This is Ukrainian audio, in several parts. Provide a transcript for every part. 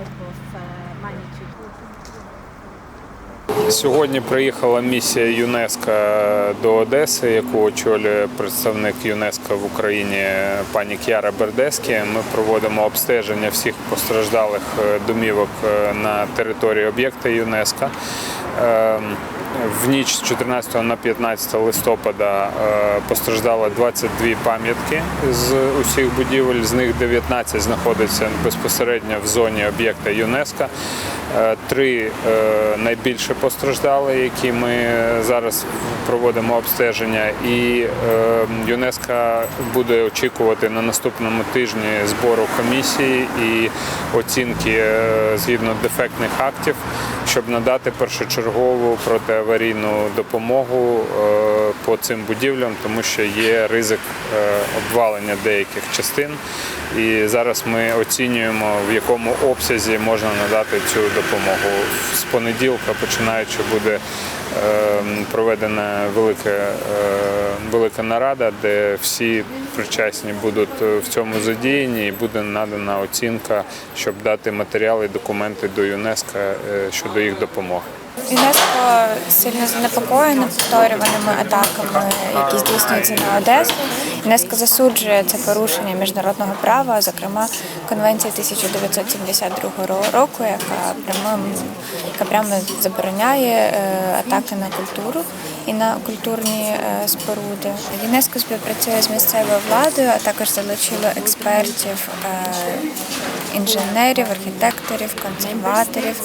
uh. Сьогодні приїхала місія ЮНЕСКО до Одеси, яку очолює представник ЮНЕСКО в Україні пані К'яра Бердескі. Ми проводимо обстеження всіх постраждалих е, домівок е, на території об'єкта ЮНЕСКО. Ем, В ніч з 14 на 15 листопада постраждали постраждало 22 пам'ятки з усіх будівель. З них 19 знаходиться безпосередньо в зоні об'єкта ЮНЕСКО. Е, Три е, найбільше постраждали, які ми зараз проводимо обстеження. І е, ЮНЕСКО буде очікувати на наступному тижні збору комісії і оцінки згідно дефектних актів, щоб надати першочергову протиаварійну допомогу по цим будівлям, тому що є ризик обвалення деяких частин. І зараз ми оцінюємо, в якому обсязі можна надати цю допомогу. З понеділка, починаючи, буде е, проведена велика, е, велика нарада, де всі причасні будуть е, в цьому задіяні, і буде надана оцінка, щоб дати матеріали документи до ЮНЕСКО е, щодо їх допомоги. ЮНЕСКО сильно занепокоєно повторюваними атаками, які здійснюються на Одесу. ЮНЕСКО засуджує це порушення міжнародного права, зокрема Конвенція 1972 року, яка прямо, яка прямо забороняє е, атаки на культуру і на культурні е, споруди. ЮНЕСКО співпрацює з місцевою владою, а також залучило експертів, е, інженерів, архітекторів, консерваторів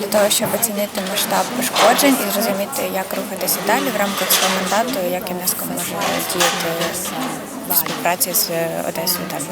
для того, щоб оцінити масштаб пошкоджень і зрозуміти, як рухатися далі в рамках свого мандату, як ЮНЕСКО може діяти в співпраці з Одесою далі.